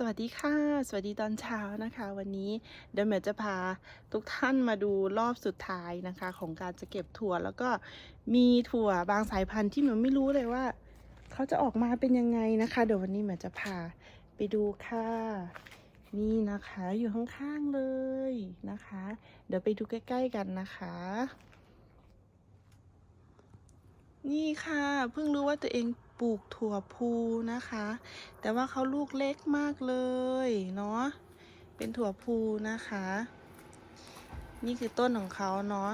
สวัสดีค่ะ สวัสดีตอนเช้านะคะ วันนี้เดี๋ยวเหมียวจะพาทุกท่านมาดูรอบสุดท้ายนะคะ ของการจะเก็บถั่วแล้วก็มีถั่วบางสายพันธุ์ที่เหมียวไม่รู้เลยว่า เขาจะออกมาเป็นยังไงนะคะ เดี๋ยววันนี้เหมียวจะพาไปดูค่ะ นี่นะคะอยู่ข้างๆเลยนะคะ เดี๋ยวไปดูใกล้ ๆกันนะคะ นี่ค่ะเพิ่งรู้ว่าตัวเอง ปลูกถั่วพูนะคะ แต่ว่าเขาลูกเล็กมากเลยเนาะ เป็นถั่วพูนะคะ นี่คือต้นของเขาเนาะ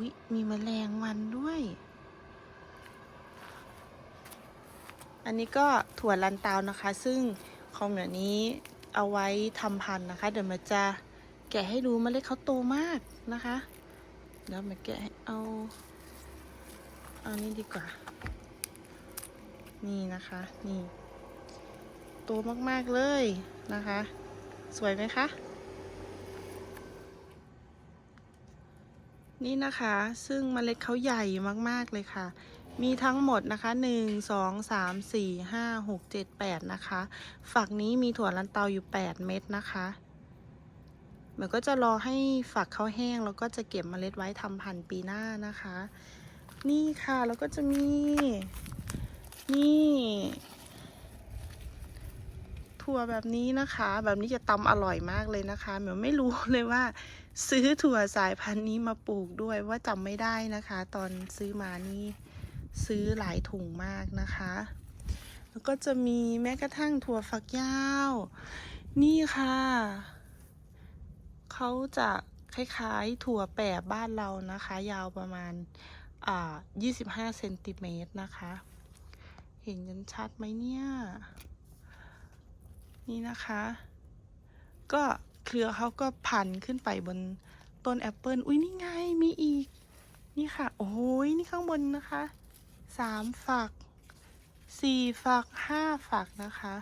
วิมีมแมลงวันด้วย อันนี้ก็ถั่วลันเตานะคะ ซึ่งของเหมียวนี้เอาไว้ทำพันธุ์นะคะ เดี๋ยวมันจะแกะให้ดูเมล็ดเขาโตมากนะคะ เดี๋ยวมาแกะเอาเอานี่ดีกว่า นี่นะคะนี่โตมากๆเลยนะคะ สวยไหมคะนี่นะคะ ซึ่งเมล็ดเขาใหญ่มากๆเลยค่ะ มีทั้งหมดนะคะ 1 2 3 4 5 6 7 8 นะคะ ฝักนี้มีถั่วลันเตาอยู่ 8 เม็ดนะคะเหมือนก็จะรอให้ฝักเขาแห้ง แล้วก็จะเก็บเมล็ดไว้ทำพันธุ์ปีหน้านะคะ นี่ค่ะ แล้วก็จะมี นี่ ถั่วแบบนี้นะคะ แบบนี้จะตำอร่อยมากเลยนะคะเหมียวไม่รู้เลยว่า ซื้อถั่วสายพันธุ์นี้มาปลูกด้วยว่าจำไม่ได้นะคะ ตอนซื้อมานี่ซื้อหลายถุงมากนะคะ แล้วก็จะมีแม้กระทั่งถั่วฝักยาว นี่ค่ะเขาจะคล้ายๆถั่วแปบบ้านเรานะคะ ยาวประมาณ อ่า 25 เซนติเมตรนะคะ เห็นกันชัดไหมเนี่ย นี่นะคะ ก็เครือเขาก็พันขึ้นไปบนต้นแอปเปิลอุ้ยนี่ไงมีอีก นี่ค่ะ โอ้ยนี่ข้างบนนะคะสามฝักสี่ฝักห้าฝักนะคะ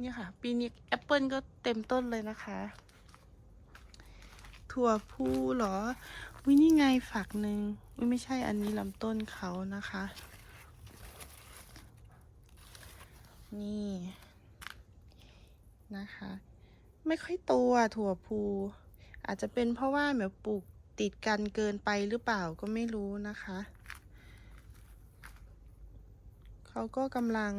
นี่ค่ะ ปีนี้แอปเปิลก็เต็มต้นเลยนะคะ ถั่วพูเหรอวินี่ไงฝักหนึ่งวิไม่ใช่อันนี้ลำต้นเขานะคะ นี่นะคะ ไม่ค่อยโตอะถั่วพูอาจจะเป็นเพราะว่าแบบปลูกติดกันเกินไปหรือเปล่าก็ไม่รู้นะคะ เขาก็กำลัง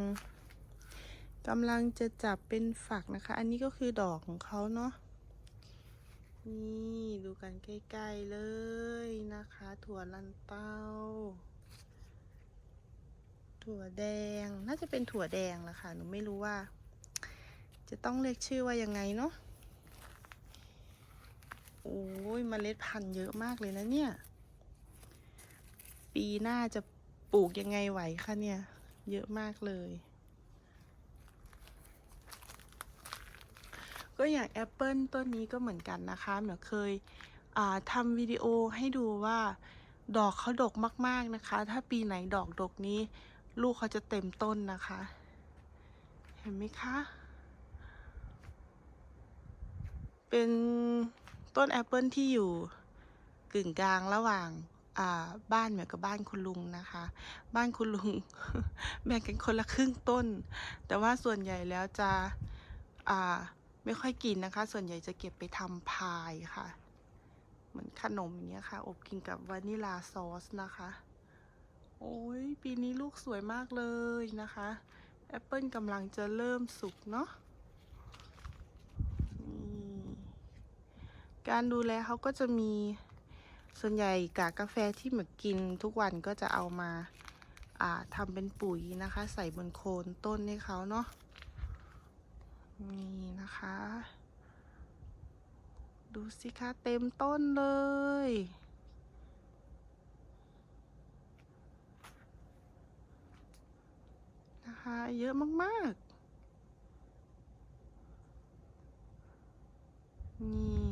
กำลังจะจับเป็นฝักนะคะ อันนี้ก็คือดอกของเขาเนาะ นี่ดูกันใกล้ ๆ เลยนะคะ ถั่วลันเต้า ถั่วแดง น่าจะเป็นถั่วแดงแหละค่ะ หนูไม่รู้ว่า จะต้องเรียกชื่อว่ายังไงเนาะ โอ้ยเมล็ดพันธุ์เยอะมากเลยนะเนี่ย ปีหน้าจะปลูกยังไงไหวคะเนี่ย เยอะมากเลย ก็อย่างแอปเปิลต้นนี้ก็เหมือนกันนะคะหมียวเคยทำวิดีโอให้ดูว่าดอกเขาดกมาก ๆ นะคะ ถ้าปีไหนดอกดกนี้ ลูกเขาจะเต็มต้นนะคะ เห็นไหมคะ เป็นต้นแอปเปิลที่อยู่กึ่งกลางระหว่างบ้านเหมือนกับบ้านคุณลุงนะคะ บ้านคุณลุงแบ่งกันคนละครึ่งต้น แต่ว่าส่วนใหญ่แล้วจะไม่ค่อยกินนะคะ ส่วนใหญ่จะเก็บไปทำพายค่ะ เหมือนขนมอย่างเงี้ยค่ะ อบกินกับวานิลาซอสนะคะ โอ้ยปีนี้ลูกสวยมากเลยนะคะแอปเปิลกำลังจะเริ่มสุกเนาะการดูแลเขาก็จะมีส่วนใหญ่กากกาแฟที่เหมือนกินทุกวันก็จะเอามาาทำเป็นปุ๋ยนะคะ ใส่บนโคนต้นให้เขาเนาะนี่นะคะ ดูสิคะเต็มต้นเลย นะคะเยอะมากๆ นี่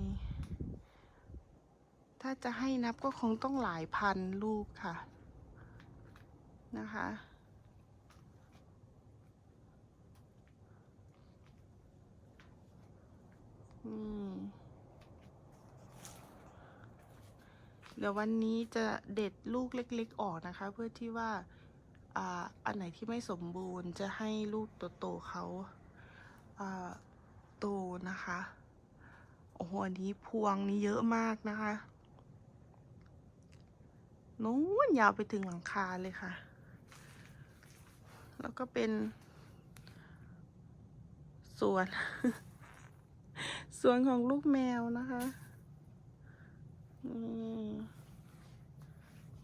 ถ้าจะให้นับก็คงต้องหลายพันลูกค่ะ นะคะอืมเดี๋ยววันนี้จะเด็ดลูกเล็ก ๆ ออกนะคะ เพื่อที่ว่า อันไหนที่ไม่สมบูรณ์จะให้ลูกโตๆเขาโตนะคะ โอ้โห อันนี้พวงนี้เยอะมากนะคะนู้นยาวไปถึงหลังคาเลยค่ะ แล้วก็เป็นสวน สวนของลูกแมวนะคะนี่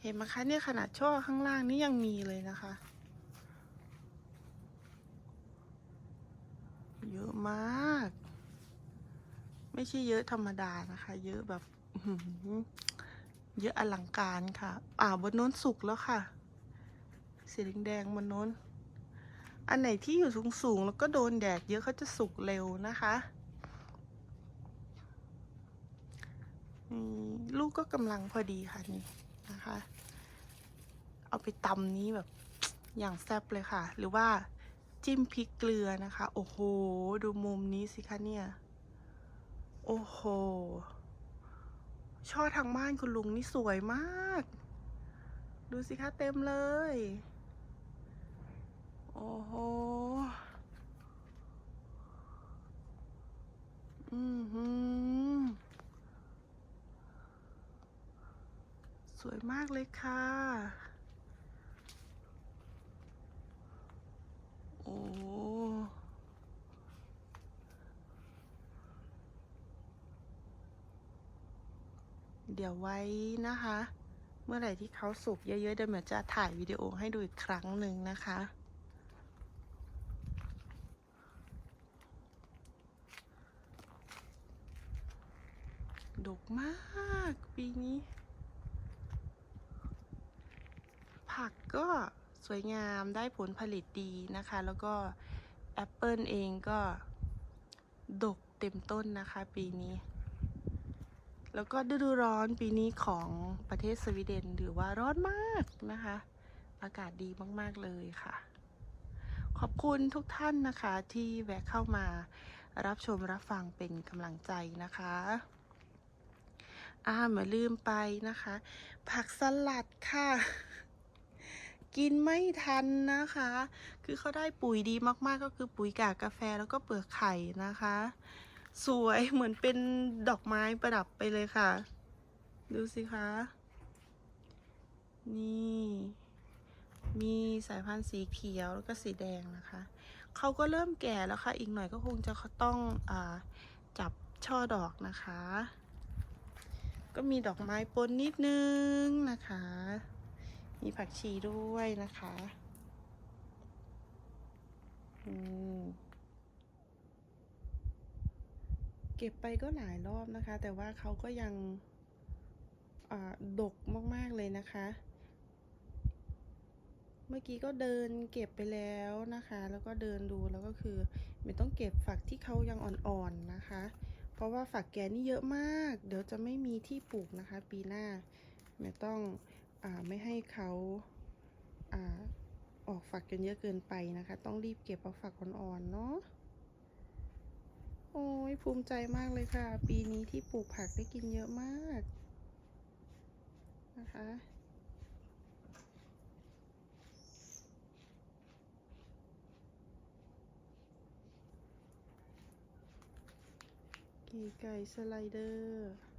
เห็นไหมคะเนี่ยขนาดช่อข้างล่างนี่ยังมีเลยนะคะ เยอะมาก ไม่ใช่เยอะธรรมดานะคะ เยอะแบบเยอะอลังการค่ะ อ่าบนโน้นสุกแล้วค่ะ สีแดงๆบนโน้น อันไหนที่อยู่สูงๆแล้วก็โดนแดดเยอะเขาจะสุกเร็วนะคะลูกก็กำลังพอดีค่ะนี่ นะคะ เอาไปตำนี้แบบอย่างแซ่บเลยค่ะ หรือว่าจิ้มพริกเกลือนะคะ โอ้โห ดูมุมนี้สิคะเนี่ย โอ้โห ช่อทางบ้านคุณลุงนี่สวยมาก ดูสิคะเต็มเลย โอ้โห อือหือ สวยมากเลยค่ะ โอ้เดี๋ยวไว้นะคะ เมื่อไหร่ที่เขาสุกเยอะๆเดี๋ยวเหมือนจะถ่ายวิดีโอให้ดูอีกครั้งหนึ่งนะคะ ดกมากปีนี้ ผักก็สวยงามได้ผลผลิตดีนะคะ แล้วก็แอปเปิลเองก็ดกเต็มต้นนะคะปีนี้ แล้วก็ฤดูร้อนปีนี้ของประเทศสวีเดนถือว่าร้อนมากนะคะ อากาศดีมาก ๆ เลยค่ะ ขอบคุณทุกท่านนะคะที่แวะเข้ามารับชมรับฟังเป็นกำลังใจนะคะอ่าเหมาลืมไปนะคะ ผักสลัดค่ะ กินไม่ทันนะคะ คือเขาได้ปุ๋ยดีมากๆก็คือปุ๋ยกากกาแฟแล้วก็เปลือกไข่นะคะ สวยเหมือนเป็นดอกไม้ประดับไปเลยค่ะ ดูสิคะ นี่ มีสายพันธุ์สีเขียวแล้วก็สีแดงนะคะ เขาก็เริ่มแก่แล้วค่ะ อีกหน่อยก็คงจะต้องอจับช่อดอกนะคะ ก็มีดอกไม้ปนนิดนึงนะคะ มีผักชีด้วยนะคะอืเก็บไปก็หลายรอบนะคะ แต่ว่าเขาก็ยังอ่าดกมาก ๆ เลยนะคะ เมื่อกี้ก็เดินเก็บไปแล้วนะคะ แล้วก็เดินดูแล้วก็คือไม่ต้องเก็บฝักที่เขายังอ่อนๆนะคะ เพราะว่าฝักแก่นี่เยอะมาก เดี๋ยวจะไม่มีที่ปลูกนะคะ ปีหน้าไม่ต้อง ไม่ให้เขาอออกฝักกันเยอะเกินไปนะคะ ต้องรีบเก็บเอาฝักอ่อนๆเนาะโอ้ยภูมิใจมากเลยค่ะ ปีนี้ที่ปลูกผักได้กินเยอะมากนะคะกีไก่สไลเดอร์